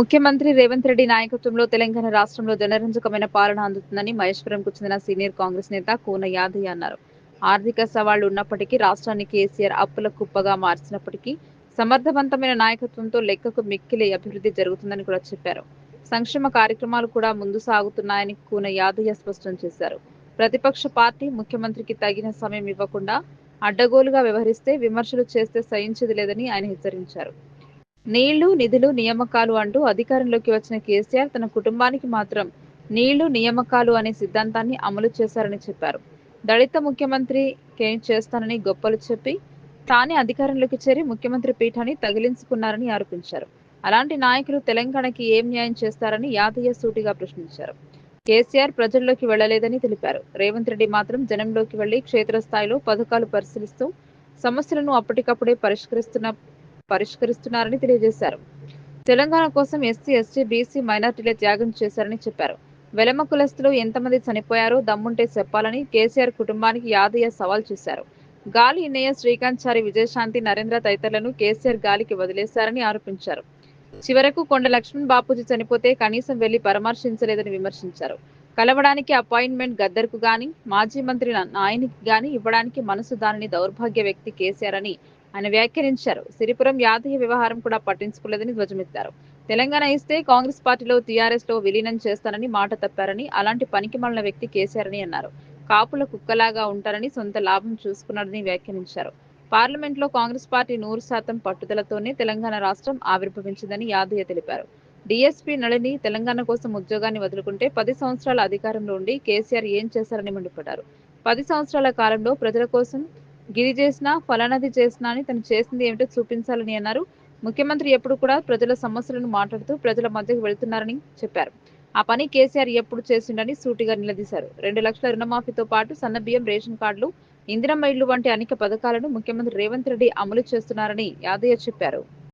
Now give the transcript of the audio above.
ముఖ్యమంత్రి రేవంత్ రెడ్డి నాయకత్వంలో తెలంగాణ రాష్ట్రంలో జనరంజకమైన పాలన అందుతుందని మహేశ్వరంకు చెందిన సీనియర్ కాంగ్రెస్ నేత కూన యాదయ్య అన్నారు. ఆర్థిక సవాళ్ళు ఉన్నప్పటికీ రాష్ట్రాన్ని కేసీఆర్ అప్పుల కుప్పగా మార్చినప్పటికీ సమర్థవంతమైన నాయకత్వంతో లెక్కకు మిక్కిలి అభివృద్ధి జరుగుతుందని కూడా చెప్పారు. సంక్షేమ కార్యక్రమాలు కూడా ముందు సాగుతున్నాయని కూన యాదయ్య స్పష్టం చేశారు. ప్రతిపక్ష పార్టీ ముఖ్యమంత్రికి తగిన సమయం ఇవ్వకుండా అడ్డగోలుగా వ్యవహరిస్తే విమర్శలు చేస్తే సహించేది లేదని ఆయన హెచ్చరించారు. నీళ్ళు నిధులు నియామకాలు అంటూ అధికారంలోకి వచ్చిన కేసీఆర్ తన కుటుంబానికి మాత్రం నీళ్ళు నియామకాలు అనే సిద్ధాంతాన్ని అమలు చేశారని చెప్పారు. దళిత ముఖ్యమంత్రి కేం చేస్తానని గొప్పలు చెప్పి తానే అధికారంలోకి చేరి ముఖ్యమంత్రి పీఠాన్ని తగిలించుకున్నారని ఆరోపించారు. అలాంటి నాయకులు తెలంగాణకి ఏం న్యాయం చేస్తారని యాదయ్య సూటిగా ప్రశ్నించారు. కేసీఆర్ ప్రజల్లోకి వెళ్ళలేదని తెలిపారు. రేవంత్ రెడ్డి మాత్రం జనంలోకి వెళ్ళి క్షేత్రస్థాయిలో పథకాలు పరిశీలిస్తూ సమస్యలను అప్పటికప్పుడే పరిష్కరిస్తున్న పరిష్కరిస్తున్నారని తెలియజేశారు. తెలంగాణ కోసం ఎస్సీ ఎస్టీ బీసీ మైనార్టీలే త్యాగం చేశారని చెప్పారు. వెలమ కులస్తులు ఎంతమంది చనిపోయారో దమ్ముంటే చెప్పాలని కేసీఆర్ కుటుంబానికి యాదయ్య సవాల్ చేశారు. గాలి ఇన్నయ్య శ్రీకాంత్ చారి విజయశాంతి నరేంద్ర తదితరులను కేసీఆర్ గాలికి వదిలేశారని ఆరోపించారు. చివరకు కొండ లక్ష్మణ్ బాపూజీ చనిపోతే కనీసం వెళ్ళి పరామర్శించలేదని విమర్శించారు. కలవడానికి అపాయింట్మెంట్ గద్దర్కు గాని మాజీ మంత్రి నాయనికి గాని ఇవ్వడానికి మనసు దానిని దౌర్భాగ్య వ్యక్తి కేసీఆర్ అని ఆయన వ్యాఖ్యానించారు. సిరిపురం యాదయ్య వ్యవహారం కూడా పట్టించుకోలేదని ధ్వజమెత్తారు. తెలంగాణ ఇస్తే కాంగ్రెస్ పార్టీలో టీఆర్ఎస్లో విలీనం చేస్తానని మాట తప్పారని అలాంటి పనికిమాలిన వ్యక్తి కేసీఆర్ అని అన్నారు. కాపుల కుక్కలాగా ఉంటారని సొంత లాభం చూసుకున్నాడని వ్యాఖ్యానించారు. పార్లమెంట్లో కాంగ్రెస్ పార్టీ నూరు శాతం పట్టుదలతోనే తెలంగాణ రాష్ట్రం ఆవిర్భవించిందని యాదయ్య తెలిపారు. డిఎస్పీ నళిని తెలంగాణ కోసం ఉద్యోగాన్ని వదులుకుంటే పది సంవత్సరాల అధికారంలో ఉండి కేసీఆర్ ఏం చేశారని మండిపడ్డారు. పది సంవత్సరాల కాలంలో ప్రజల కోసం గిరి చేసినా ఫలానది చేసినా అని తను చేసింది ఏమిటో చూపించాలని అన్నారు. ముఖ్యమంత్రి ఎప్పుడు కూడా ప్రజల సమస్యలను మాట్లాడుతూ ప్రజల మధ్యకు వెళ్తున్నారని చెప్పారు. ఆ పని కేసీఆర్ ఎప్పుడు చేసిండని సూటిగా నిలదీశారు. రెండు లక్షల రుణమాఫీతో పాటు సన్నబియ్యం రేషన్ కార్డులు ఇందిరమ్మ ఇళ్ళు వంటి అనేక పథకాలను ముఖ్యమంత్రి రేవంత్ రెడ్డి అమలు చేస్తున్నారని యాదయ్య చెప్పారు.